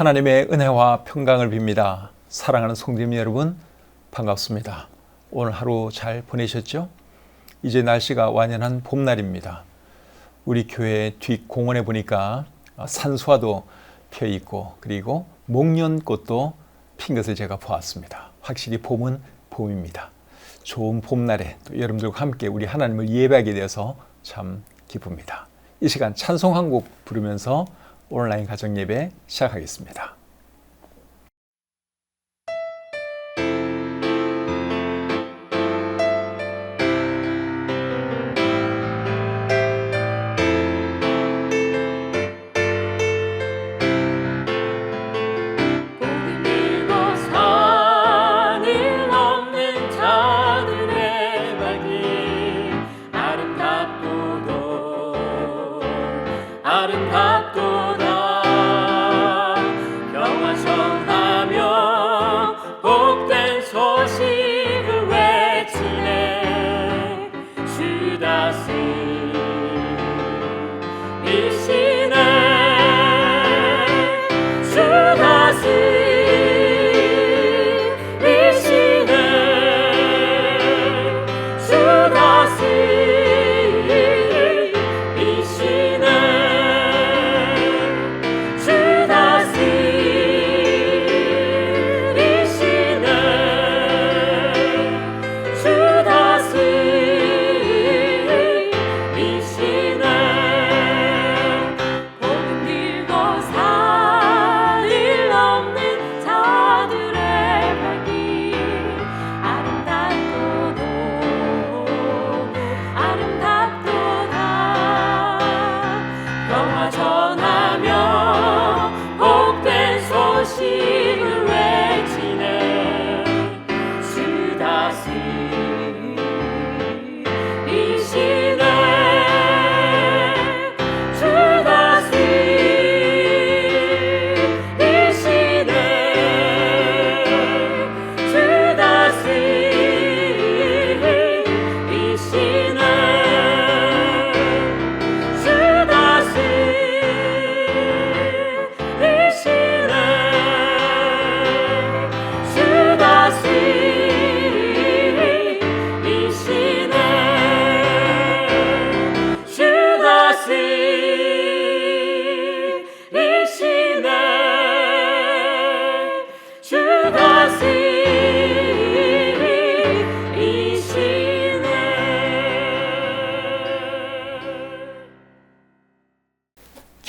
하나님의 은혜와 평강을 빕니다. 사랑하는 성도님 여러분, 반갑습니다. 오늘 하루 잘 보내셨죠? 이제 날씨가 완연한 봄날입니다. 우리 교회 뒷 공원에 보니까 산수화도 펴 있고 그리고 목련꽃도 핀 것을 제가 보았습니다. 확실히 봄은 봄입니다. 좋은 봄날에 또 여러분들과 함께 우리 하나님을 예배하게 되어서 참 기쁩니다. 이 시간 찬송 한 곡 부르면서 온라인 가정 예배 시작하겠습니다.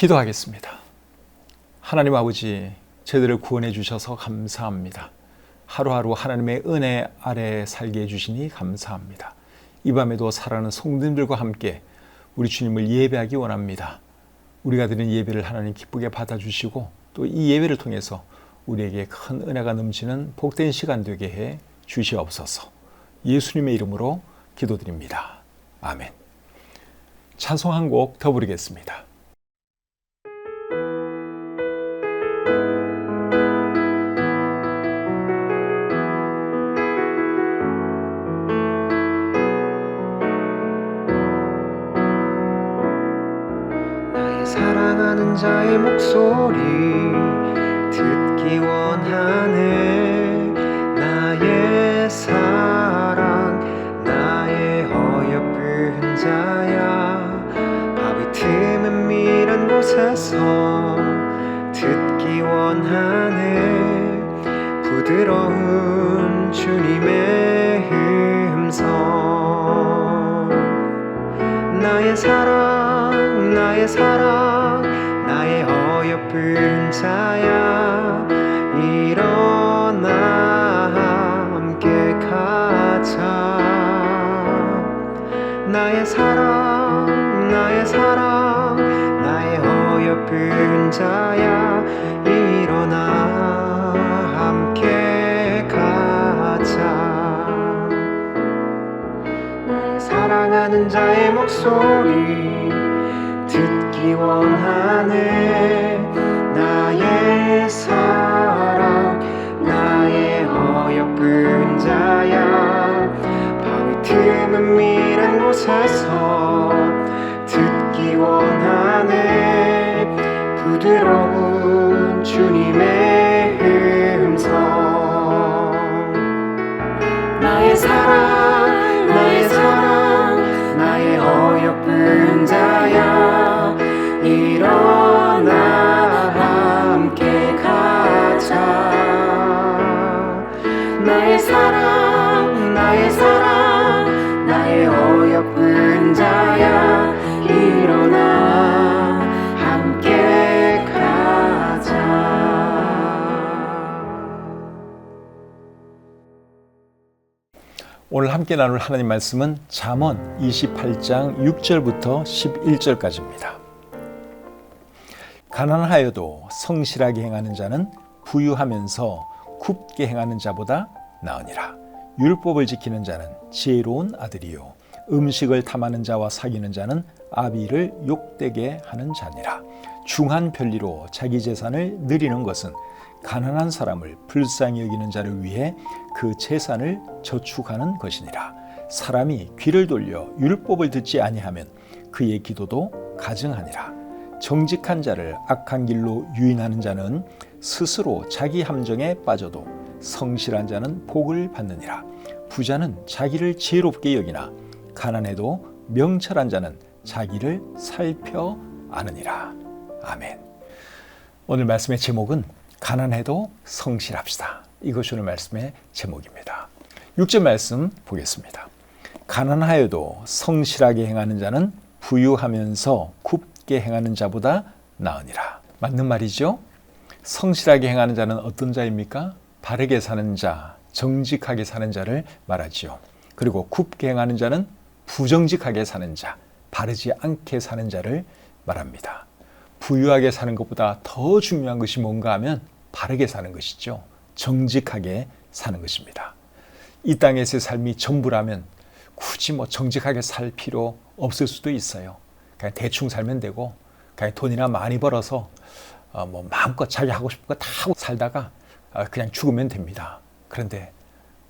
기도하겠습니다. 하나님 아버지, 저희들을 구원해 주셔서 감사합니다. 하루하루 하나님의 은혜 아래 살게 해주시니 감사합니다. 이 밤에도 사랑하는 성도님들과 함께 우리 주님을 예배하기 원합니다. 우리가 드린 예배를 하나님 기쁘게 받아주시고 또 이 예배를 통해서 우리에게 큰 은혜가 넘치는 복된 시간 되게 해 주시옵소서. 예수님의 이름으로 기도드립니다. 아멘. 찬송 한 곡 더 부르겠습니다. 사랑하는 자의 목소리 듣기 원하네. 나의 사랑 나의 어여쁜 자야. 밥이 틈은 미란 곳에서 듣기 원하네. 부드러운 주님의 음성. 나의 사랑 나의 사랑 어여쁜 자야 일어나 함께 가자. 나의 사랑 나의 사랑 나의 어여쁜 자야 일어나 함께 가자. 사랑하는 자의 목소리 듣기 원하네 틈은 미란 곳에서 함께 나눌 하나님 말씀은 잠언 28장 6절부터 11절까지입니다. 가난하여도 성실하게 행하는 자는 부유하면서 굽게 행하는 자보다 나으니라. 율법을 지키는 자는 지혜로운 아들이요 음식을 탐하는 자와 사귀는 자는 아비를 욕되게 하는 자니라. 중한 편리로 자기 재산을 느리는 것은 가난한 사람을 불쌍히 여기는 자를 위해 그 재산을 저축하는 것이니라. 사람이 귀를 돌려 율법을 듣지 아니하면 그의 기도도 가증하니라. 정직한 자를 악한 길로 유인하는 자는 스스로 자기 함정에 빠져도 성실한 자는 복을 받느니라. 부자는 자기를 지혜롭게 여기나 가난해도 명철한 자는 자기를 살펴 아느니라. 아멘. 오늘 말씀의 제목은 가난해도 성실합시다. 이것이 오늘 말씀의 제목입니다. 6절 말씀 보겠습니다. 가난하여도 성실하게 행하는 자는 부유하면서 굽게 행하는 자보다 나으니라. 맞는 말이죠? 성실하게 행하는 자는 어떤 자입니까? 바르게 사는 자, 정직하게 사는 자를 말하지요. 그리고 굽게 행하는 자는 부정직하게 사는 자, 바르지 않게 사는 자를 말합니다. 부유하게 사는 것보다 더 중요한 것이 뭔가 하면 바르게 사는 것이죠. 정직하게 사는 것입니다. 이 땅에서의 삶이 전부라면 굳이 뭐 정직하게 살 필요 없을 수도 있어요. 그냥 대충 살면 되고, 그냥 돈이나 많이 벌어서 어, 뭐 마음껏 자기 하고 싶은 거 다 하고 살다가 어, 그냥 죽으면 됩니다. 그런데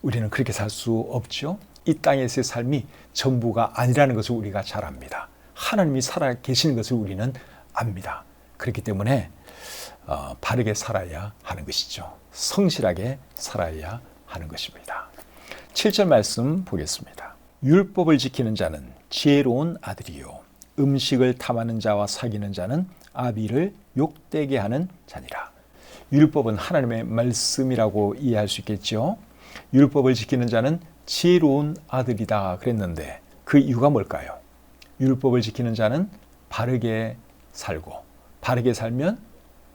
우리는 그렇게 살 수 없죠. 이 땅에서의 삶이 전부가 아니라는 것을 우리가 잘 압니다. 하나님이 살아 계시는 것을 우리는 압니다. 그렇기 때문에 어, 바르게 살아야 하는 것이죠. 성실하게 살아야 하는 것입니다. 7절 말씀 보겠습니다. 율법을 지키는 자는 지혜로운 아들이요. 음식을 탐하는 자와 사귀는 자는 아비를 욕되게 하는 자니라. 율법은 하나님의 말씀이라고 이해할 수 있겠죠. 율법을 지키는 자는 지혜로운 아들이다 그랬는데 그 이유가 뭘까요? 율법을 지키는 자는 바르게 살고 바르게 살면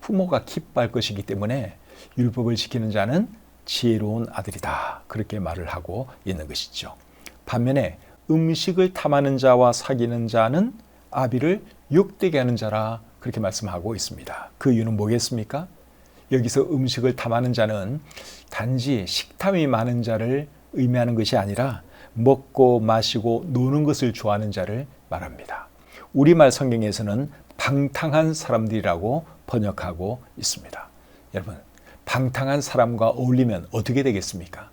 부모가 기뻐할 것이기 때문에 율법을 지키는 자는 지혜로운 아들이다. 그렇게 말을 하고 있는 것이죠. 반면에 음식을 탐하는 자와 사귀는 자는 아비를 욕되게 하는 자라 그렇게 말씀하고 있습니다. 그 이유는 뭐겠습니까? 여기서 음식을 탐하는 자는 단지 식탐이 많은 자를 의미하는 것이 아니라 먹고 마시고 노는 것을 좋아하는 자를 말합니다. 우리말 성경에서는 방탕한 사람들이라고 번역하고 있습니다. 여러분, 방탕한 사람과 어울리면 어떻게 되겠습니까?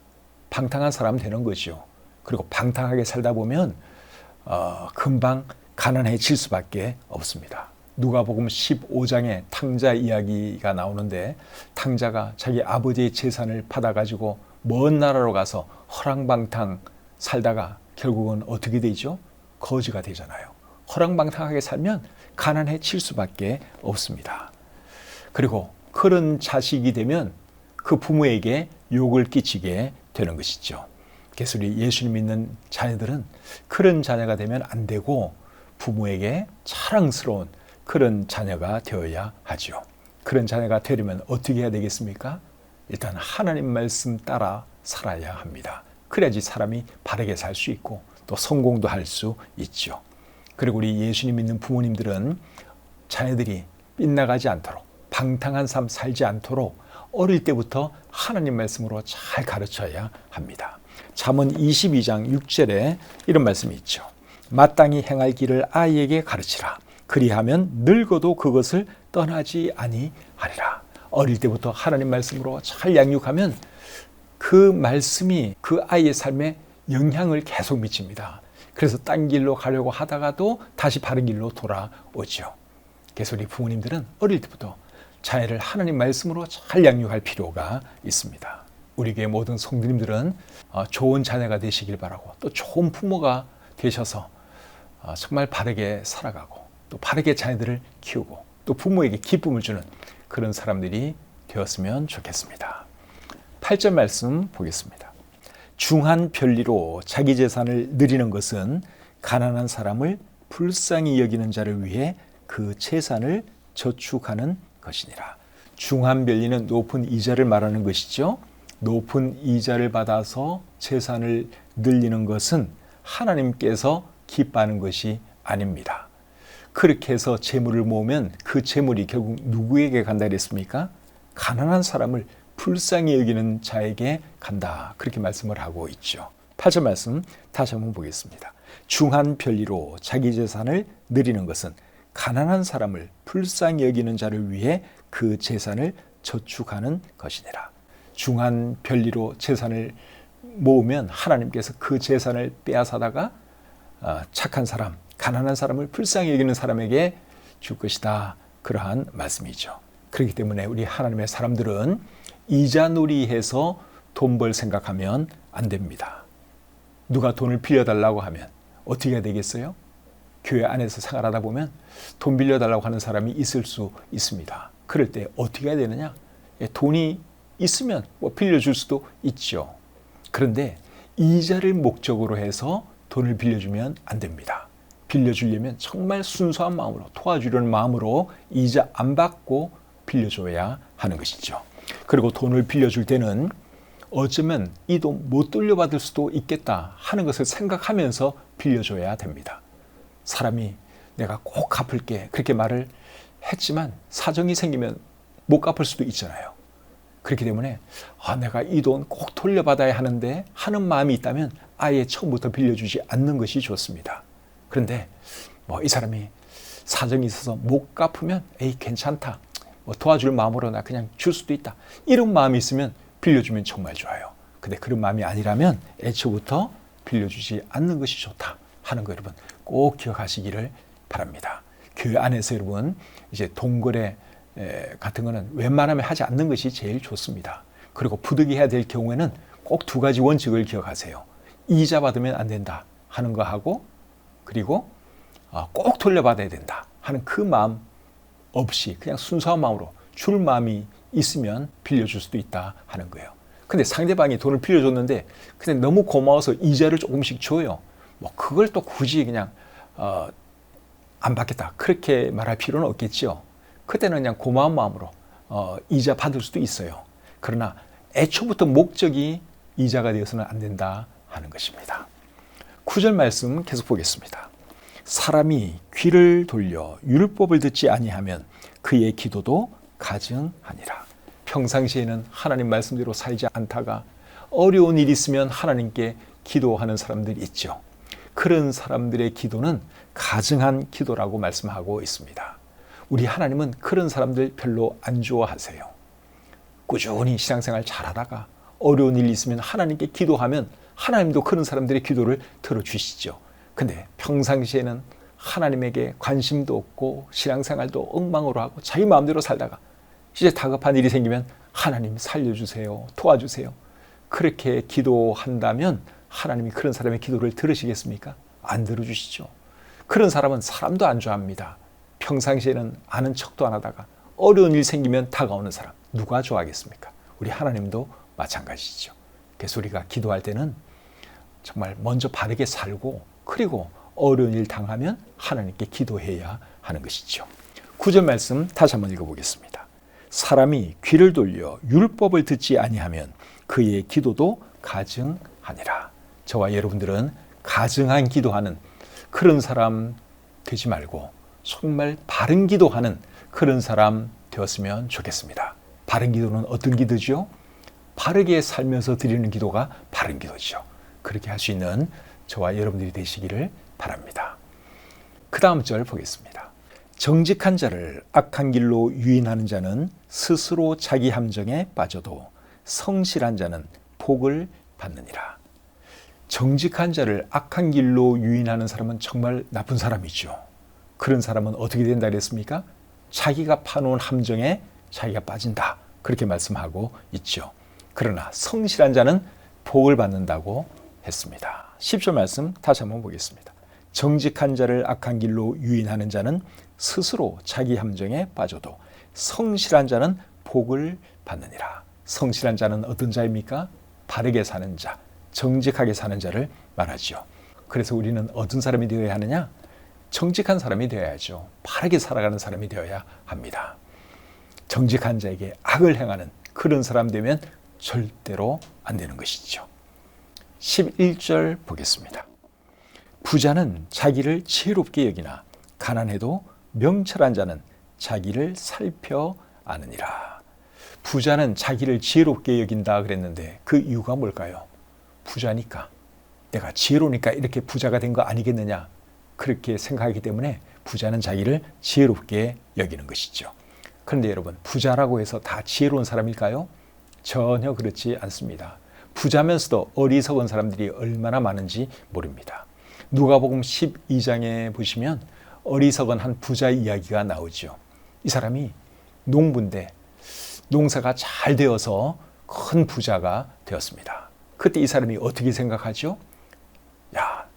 방탕한 사람 되는 거죠. 그리고 방탕하게 살다 보면 어, 금방 가난해질 수밖에 없습니다. 누가복음 15장에 탕자 이야기가 나오는데 탕자가 자기 아버지의 재산을 받아 가지고 먼 나라로 가서 허랑방탕 살다가 결국은 어떻게 되죠? 거지가 되잖아요. 허랑방탕하게 살면 가난해질 수밖에 없습니다. 그리고 그런 자식이 되면 그 부모에게 욕을 끼치게 되는 것이죠. 그래서 우리 예수님 믿는 자녀들은 그런 자녀가 되면 안 되고 부모에게 자랑스러운 그런 자녀가 되어야 하죠. 그런 자녀가 되려면 어떻게 해야 되겠습니까? 일단 하나님 말씀 따라 살아야 합니다. 그래야지 사람이 바르게 살 수 있고 또 성공도 할 수 있죠. 그리고 우리 예수님 믿는 부모님들은 자녀들이 빗나가지 않도록 방탕한 삶 살지 않도록 어릴 때부터 하나님 말씀으로 잘 가르쳐야 합니다. 잠언 22장 6절에 이런 말씀이 있죠. 마땅히 행할 길을 아이에게 가르치라. 그리하면 늙어도 그것을 떠나지 아니하리라. 어릴 때부터 하나님 말씀으로 잘 양육하면 그 말씀이 그 아이의 삶에 영향을 계속 미칩니다. 그래서 딴 길로 가려고 하다가도 다시 바른 길로 돌아오죠. 그래서 우리 부모님들은 어릴 때부터 자녀를 하나님 말씀으로 잘 양육할 필요가 있습니다. 우리 교회 모든 성도님들은 어, 좋은 자녀가 되시길 바라고 또 좋은 부모가 되셔서 어, 정말 바르게 살아가고 또 바르게 자녀들을 키우고 또 부모에게 기쁨을 주는 그런 사람들이 되었으면 좋겠습니다. 8절 말씀 보겠습니다. 중한 편리로 자기 재산을 늘리는 것은 가난한 사람을 불쌍히 여기는 자를 위해 그 재산을 저축하는 것이니라. 중한 변리는 높은 이자를 말하는 것이죠. 높은 이자를 받아서 재산을 늘리는 것은 하나님께서 기뻐하는 것이 아닙니다. 그렇게 해서 재물을 모으면 그 재물이 결국 누구에게 간다 그랬습니까? 가난한 사람을 불쌍히 여기는 자에게 간다. 그렇게 말씀을 하고 있죠. 8절 말씀 다시 한번 보겠습니다. 중한 편리로 자기 재산을 늘리는 것은 가난한 사람을 불쌍히 여기는 자를 위해 그 재산을 저축하는 것이니라. 중한 편리로 재산을 모으면 하나님께서 그 재산을 빼앗아다가 어, 착한 사람, 가난한 사람을 불쌍히 여기는 사람에게 줄 것이다. 그러한 말씀이죠. 그렇기 때문에 우리 하나님의 사람들은 이자 놀이해서 돈 벌 생각하면 안 됩니다. 누가 돈을 빌려달라고 하면 어떻게 해야 되겠어요? 교회 안에서 생활하다 보면 돈 빌려달라고 하는 사람이 있을 수 있습니다. 그럴 때 어떻게 해야 되느냐? 예, 돈이 있으면 뭐 빌려줄 수도 있죠. 그런데 이자를 목적으로 해서 돈을 빌려주면 안 됩니다. 빌려주려면 정말 순수한 마음으로 도와주려는 마음으로 이자 안 받고 빌려줘야 하는 것이죠. 그리고 돈을 빌려줄 때는 어쩌면 이 돈 못 돌려받을 수도 있겠다 하는 것을 생각하면서 빌려줘야 됩니다. 사람이 내가 꼭 갚을게 그렇게 말을 했지만 사정이 생기면 못 갚을 수도 있잖아요. 그렇기 때문에 아, 내가 이 돈 꼭 돌려받아야 하는데 하는 마음이 있다면 아예 처음부터 빌려주지 않는 것이 좋습니다. 그런데 뭐 이 사람이 사정이 있어서 못 갚으면 에이 괜찮다. 뭐 도와줄 마음으로 나 그냥 줄 수도 있다. 이런 마음이 있으면 빌려주면 정말 좋아요. 근데 그런 마음이 아니라면 애초부터 빌려주지 않는 것이 좋다 하는 거 여러분 꼭 기억하시기를 바랍니다. 교회 안에서 여러분 이제 동거래 같은 거는 웬만하면 하지 않는 것이 제일 좋습니다. 그리고 부득이해야 될 경우에는 꼭 두 가지 원칙을 기억하세요. 이자 받으면 안 된다 하는 거 하고 그리고 어, 꼭 돌려받아야 된다 하는 그 마음 없이 그냥 순수한 마음으로 줄 마음이 있으면 빌려줄 수도 있다 하는 거예요. 근데 상대방이 돈을 빌려줬는데 근데 너무 고마워서 이자를 조금씩 줘요. 뭐 그걸 또 굳이 그냥 어, 안 받겠다 그렇게 말할 필요는 없겠죠. 그때는 그냥 고마운 마음으로 어, 이자 받을 수도 있어요. 그러나 애초부터 목적이 이자가 되어서는 안 된다 하는 것입니다. 9절 말씀 계속 보겠습니다. 사람이 귀를 돌려 율법을 듣지 아니하면 그의 기도도 가증하니라. 평상시에는 하나님 말씀대로 살지 않다가 어려운 일 있으면 하나님께 기도하는 사람들이 있죠. 그런 사람들의 기도는 가증한 기도라고 말씀하고 있습니다. 우리 하나님은 그런 사람들 별로 안 좋아하세요. 꾸준히 신앙생활 잘하다가 어려운 일 있으면 하나님께 기도하면 하나님도 그런 사람들의 기도를 들어주시죠. 근데 평상시에는 하나님에게 관심도 없고 신앙생활도 엉망으로 하고 자기 마음대로 살다가 이제 다급한 일이 생기면 하나님 살려주세요. 도와주세요. 그렇게 기도한다면 하나님이 그런 사람의 기도를 들으시겠습니까? 안 들어주시죠. 그런 사람은 사람도 안 좋아합니다. 평상시에는 아는 척도 안 하다가 어려운 일 생기면 다가오는 사람 누가 좋아하겠습니까? 우리 하나님도 마찬가지죠. 그래서 우리가 기도할 때는 정말 먼저 바르게 살고 그리고 어려운 일 당하면 하나님께 기도해야 하는 것이죠. 구절 말씀 다시 한번 읽어보겠습니다. 사람이 귀를 돌려 율법을 듣지 아니하면 그의 기도도 가증하니라. 저와 여러분들은 가증한 기도하는 그런 사람 되지 말고 정말 바른 기도하는 그런 사람 되었으면 좋겠습니다. 바른 기도는 어떤 기도죠? 바르게 살면서 드리는 기도가 바른 기도죠. 그렇게 할 수 있는 저와 여러분들이 되시기를 바랍니다. 그 다음 절 보겠습니다. 정직한 자를 악한 길로 유인하는 자는 스스로 자기 함정에 빠져도 성실한 자는 복을 받느니라. 정직한 자를 악한 길로 유인하는 사람은 정말 나쁜 사람이죠. 그런 사람은 어떻게 된다 그랬습니까? 자기가 파놓은 함정에 자기가 빠진다. 그렇게 말씀하고 있죠. 그러나 성실한 자는 복을 받는다고 했습니다. 10절 말씀 다시 한번 보겠습니다. 정직한 자를 악한 길로 유인하는 자는 스스로 자기 함정에 빠져도 성실한 자는 복을 받느니라. 성실한 자는 어떤 자입니까? 바르게 사는 자, 정직하게 사는 자를 말하지요. 그래서 우리는 어떤 사람이 되어야 하느냐? 정직한 사람이 되어야죠. 바르게 살아가는 사람이 되어야 합니다. 정직한 자에게 악을 행하는 그런 사람 되면 절대로 안 되는 것이죠. 11절 보겠습니다. 부자는 자기를 지혜롭게 여기나 가난해도 명철한 자는 자기를 살펴 아느니라. 부자는 자기를 지혜롭게 여긴다 그랬는데 그 이유가 뭘까요? 부자니까 내가 지혜로우니까 이렇게 부자가 된 거 아니겠느냐 그렇게 생각하기 때문에 부자는 자기를 지혜롭게 여기는 것이죠. 그런데 여러분 부자라고 해서 다 지혜로운 사람일까요? 전혀 그렇지 않습니다. 부자면서도 어리석은 사람들이 얼마나 많은지 모릅니다. 누가복음 12장에 보시면 어리석은 한 부자 이야기가 나오죠. 이 사람이 농부인데 농사가 잘 되어서 큰 부자가 되었습니다. 그때 이 사람이 어떻게 생각하죠? 야,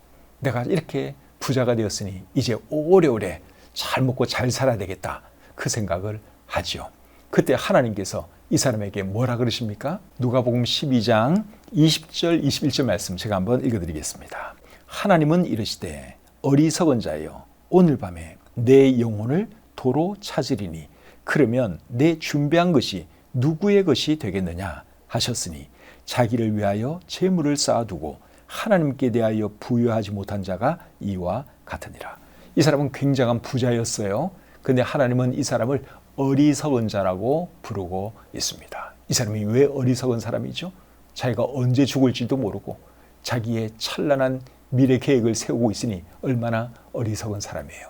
내가 이렇게 부자가 되었으니 이제 오래오래 잘 먹고 잘 살아야 되겠다. 그 생각을 하지요. 그때 하나님께서 이 사람에게 뭐라 그러십니까? 누가복음 12장 20절 21절 말씀 제가 한번 읽어 드리겠습니다. 하나님은 이르시되 어리석은 자여 오늘 밤에 내 영혼을 도로 찾으리니 그러면 내 준비한 것이 누구의 것이 되겠느냐 하셨으니 자기를 위하여 재물을 쌓아두고 하나님께 대하여 부여하지 못한 자가 이와 같으니라. 이 사람은 굉장한 부자였어요. 근데 하나님은 이 사람을 어리석은 자라고 부르고 있습니다. 이 사람이 왜 어리석은 사람이죠? 자기가 언제 죽을지도 모르고 자기의 찬란한 미래 계획을 세우고 있으니 얼마나 어리석은 사람이에요.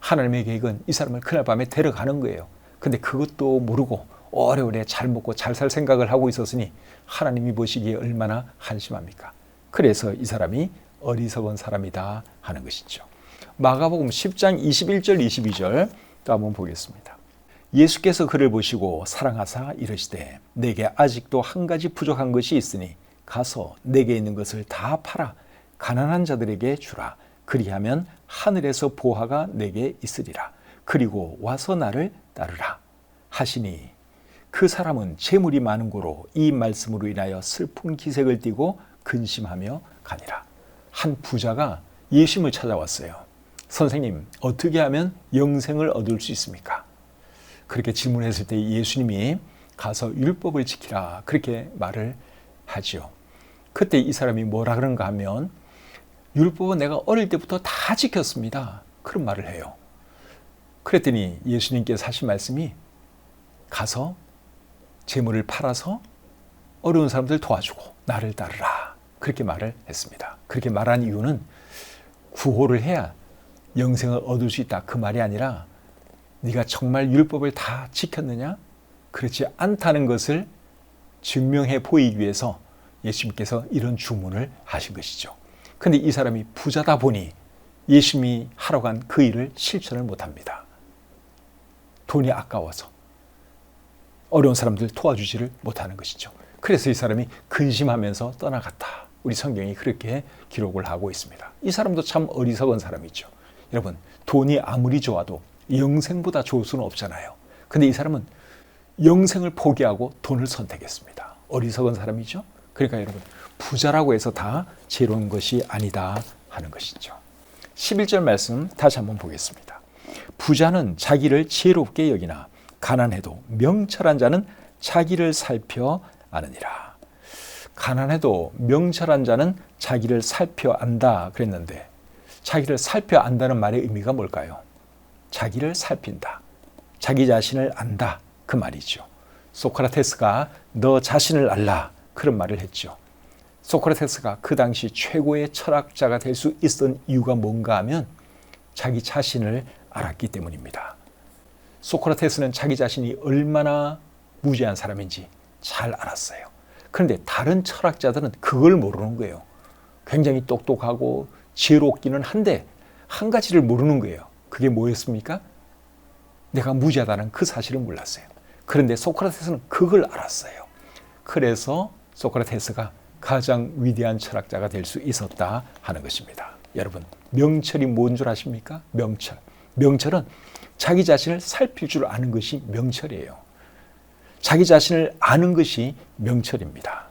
하나님의 계획은 이 사람을 그날 밤에 데려가는 거예요. 근데 그것도 모르고 오래오래 잘 먹고 잘 살 생각을 하고 있었으니 하나님이 보시기에 얼마나 한심합니까? 그래서 이 사람이 어리석은 사람이다 하는 것이죠. 마가복음 10장 21절 22절 또 한번 보겠습니다. 예수께서 그를 보시고 사랑하사 이르시되 내게 아직도 한 가지 부족한 것이 있으니 가서 내게 있는 것을 다 팔아 가난한 자들에게 주라. 그리하면 하늘에서 보화가 내게 있으리라. 그리고 와서 나를 따르라. 하시니 그 사람은 재물이 많은 고로 이 말씀으로 인하여 슬픈 기색을 띠고 근심하며 가니라. 한 부자가 예수님을 찾아왔어요. 선생님 어떻게 하면 영생을 얻을 수 있습니까? 그렇게 질문했을 때 예수님이 가서 율법을 지키라 그렇게 말을 하지요. 그때 이 사람이 뭐라 그런가 하면 율법은 내가 어릴 때부터 다 지켰습니다. 그런 말을 해요. 그랬더니 예수님께서 하신 말씀이 가서 재물을 팔아서 어려운 사람들 도와주고 나를 따르라. 그렇게 말을 했습니다. 그렇게 말한 이유는 구호를 해야 영생을 얻을 수 있다. 그 말이 아니라 네가 정말 율법을 다 지켰느냐? 그렇지 않다는 것을 증명해 보이기 위해서 예수님께서 이런 주문을 하신 것이죠. 근데 이 사람이 부자다 보니 예수님이 하러 간 그 일을 실천을 못 합니다. 돈이 아까워서 어려운 사람들 도와주지를 못하는 것이죠. 그래서 이 사람이 근심하면서 떠나갔다. 우리 성경이 그렇게 기록을 하고 있습니다. 이 사람도 참 어리석은 사람이죠. 여러분, 돈이 아무리 좋아도 영생보다 좋을 수는 없잖아요. 근데 이 사람은 영생을 포기하고 돈을 선택했습니다. 어리석은 사람이죠. 그러니까 여러분, 부자라고 해서 다 지혜로운 것이 아니다 하는 것이죠. 11절 말씀 다시 한번 보겠습니다. 부자는 자기를 지혜롭게 여기나 가난해도 명철한 자는 자기를 살펴 아느니라. 가난해도 명철한 자는 자기를 살펴 안다 그랬는데 자기를 살펴 안다는 말의 의미가 뭘까요? 자기를 살핀다. 자기 자신을 안다. 그 말이죠. 소크라테스가 너 자신을 알라. 그런 말을 했죠. 소크라테스가 그 당시 최고의 철학자가 될 수 있었던 이유가 뭔가 하면 자기 자신을 알았기 때문입니다. 소크라테스는 자기 자신이 얼마나 무지한 사람인지 잘 알았어요. 그런데 다른 철학자들은 그걸 모르는 거예요. 굉장히 똑똑하고 지혜롭기는 한데 한 가지를 모르는 거예요. 그게 뭐였습니까? 내가 무지하다는 그 사실을 몰랐어요. 그런데 소크라테스는 그걸 알았어요. 그래서 소크라테스가 가장 위대한 철학자가 될 수 있었다 하는 것입니다. 여러분, 명철이 뭔 줄 아십니까? 명철. 명철은 자기 자신을 살필 줄 아는 것이 명철이에요. 자기 자신을 아는 것이 명철입니다.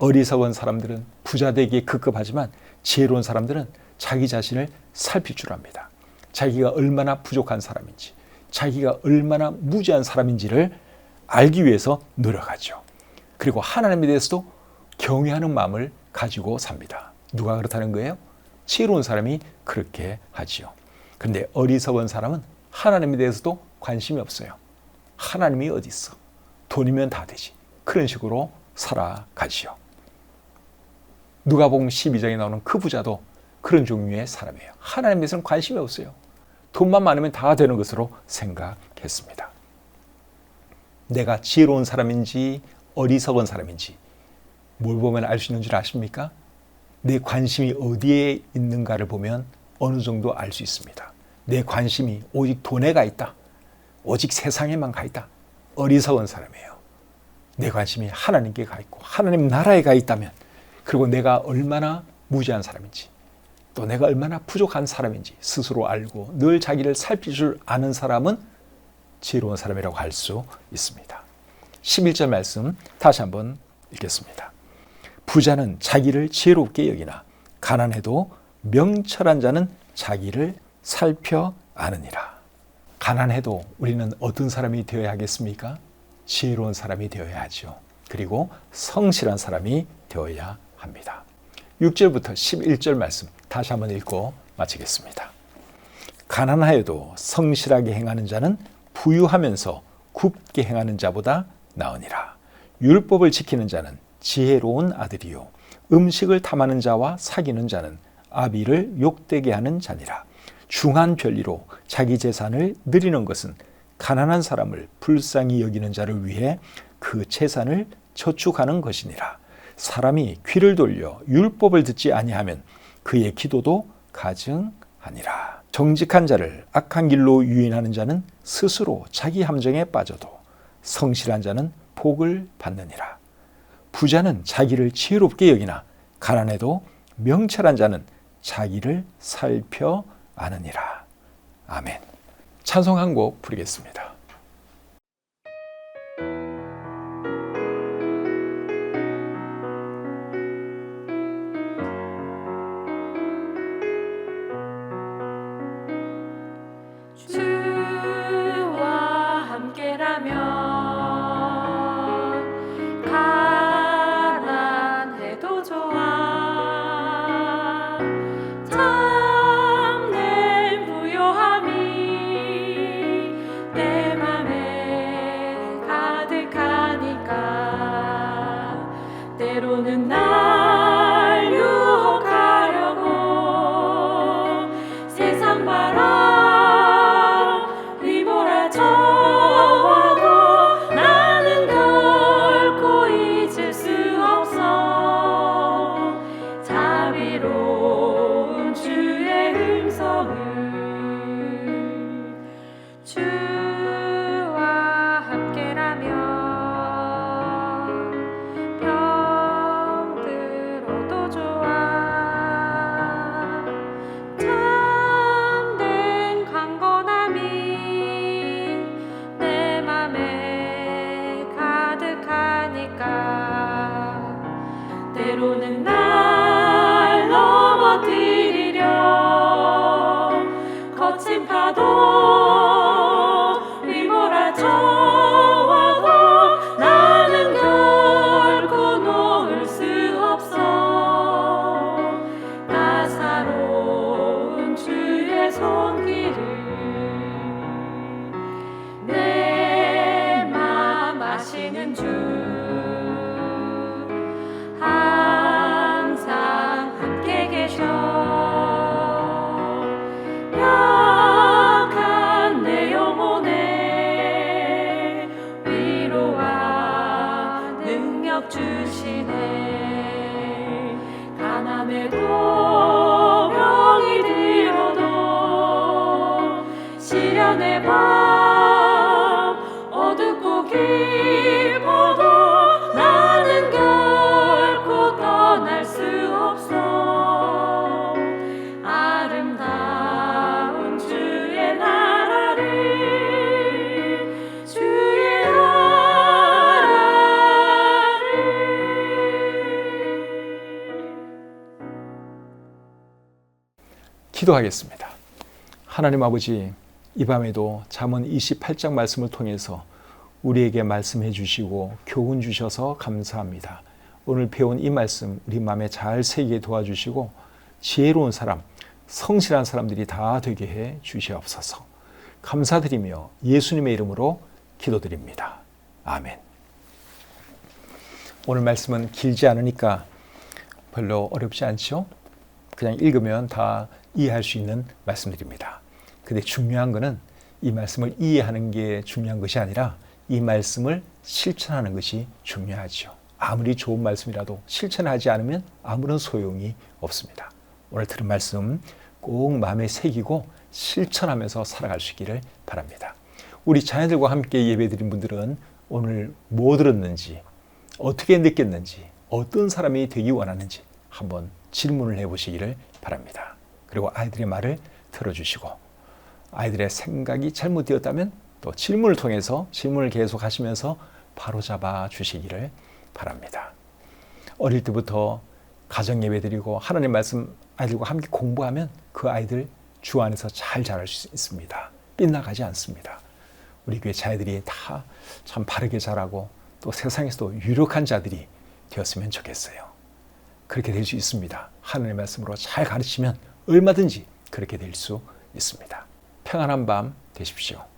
어리석은 사람들은 부자 되기에 급급하지만 지혜로운 사람들은 자기 자신을 살필 줄 압니다. 자기가 얼마나 부족한 사람인지, 자기가 얼마나 무지한 사람인지를 알기 위해서 노력하죠. 그리고 하나님에 대해서도 경외하는 마음을 가지고 삽니다. 누가 그렇다는 거예요? 지혜로운 사람이 그렇게 하지요. 그런데 어리석은 사람은 하나님에 대해서도 관심이 없어요. 하나님이 어디 있어? 돈이면 다 되지. 그런 식으로 살아가지요. 누가복음 12장에 나오는 그 부자도 그런 종류의 사람이에요. 하나님에 대해서는 관심이 없어요. 돈만 많으면 다 되는 것으로 생각했습니다. 내가 지혜로운 사람인지 어리석은 사람인지 뭘 보면 알 수 있는 줄 아십니까? 내 관심이 어디에 있는가를 보면 어느 정도 알 수 있습니다. 내 관심이 오직 돈에 가 있다. 오직 세상에만 가 있다. 어리석은 사람이에요. 내 관심이 하나님께 가 있고 하나님 나라에 가 있다면 그리고 내가 얼마나 무지한 사람인지 또 내가 얼마나 부족한 사람인지 스스로 알고 늘 자기를 살필 줄 아는 사람은 지혜로운 사람이라고 할 수 있습니다. 11절 말씀 다시 한번 읽겠습니다. 부자는 자기를 지혜롭게 여기나 가난해도 명철한 자는 자기를 살펴 아느니라. 가난해도 우리는 어떤 사람이 되어야 하겠습니까? 지혜로운 사람이 되어야 하죠. 그리고 성실한 사람이 되어야 합니다. 6절부터 11절 말씀 다시 한번 읽고 마치겠습니다. 가난하여도 성실하게 행하는 자는 부유하면서 굽게 행하는 자보다 나으니라. 율법을 지키는 자는 지혜로운 아들이요 음식을 탐하는 자와 사귀는 자는 아비를 욕되게 하는 자니라. 중한 별리로 자기 재산을 늘리는 것은 가난한 사람을 불쌍히 여기는 자를 위해 그 재산을 저축하는 것이니라. 사람이 귀를 돌려 율법을 듣지 아니하면 그의 기도도 가증하니라. 정직한 자를 악한 길로 유인하는 자는 스스로 자기 함정에 빠져도 성실한 자는 복을 받느니라. 부자는 자기를 지혜롭게 여기나 가난해도 명철한 자는 자기를 살펴 아느니라. 아멘. 찬송 한 곡 부르겠습니다. 기도하겠습니다. 하나님 아버지, 이 밤에도 잠언 28장 말씀을 통해서 우리에게 말씀해 주시고 교훈 주셔서 감사합니다. 오늘 배운 이 말씀 우리 마음에 잘 새기게 도와주시고 지혜로운 사람, 성실한 사람들이 다 되게 해 주시옵소서. 감사드리며 예수님의 이름으로 기도드립니다. 아멘. 오늘 말씀은 길지 않으니까 별로 어렵지 않죠? 그냥 읽으면 다 이해할 수 있는 말씀들입니다. 근데 중요한 것은 이 말씀을 이해하는 게 중요한 것이 아니라 이 말씀을 실천하는 것이 중요하죠. 아무리 좋은 말씀이라도 실천하지 않으면 아무런 소용이 없습니다. 오늘 들은 말씀 꼭 마음에 새기고 실천하면서 살아갈 수 있기를 바랍니다. 우리 자녀들과 함께 예배드린 분들은 오늘 뭐 들었는지, 어떻게 느꼈는지, 어떤 사람이 되기 원하는지 한번 질문을 해보시기를 바랍니다. 그리고 아이들의 말을 들어주시고 아이들의 생각이 잘못되었다면 또 질문을 통해서 질문을 계속 하시면서 바로 잡아 주시기를 바랍니다. 어릴 때부터 가정 예배 드리고 하나님 말씀 아이들과 함께 공부하면 그 아이들 주 안에서 잘 자랄 수 있습니다. 빗나가지 않습니다. 우리 교회 자녀들이 다 참 바르게 자라고 또 세상에서도 유력한 자들이 되었으면 좋겠어요. 그렇게 될 수 있습니다. 하나님의 말씀으로 잘 가르치면 얼마든지 그렇게 될 수 있습니다. 평안한 밤 되십시오.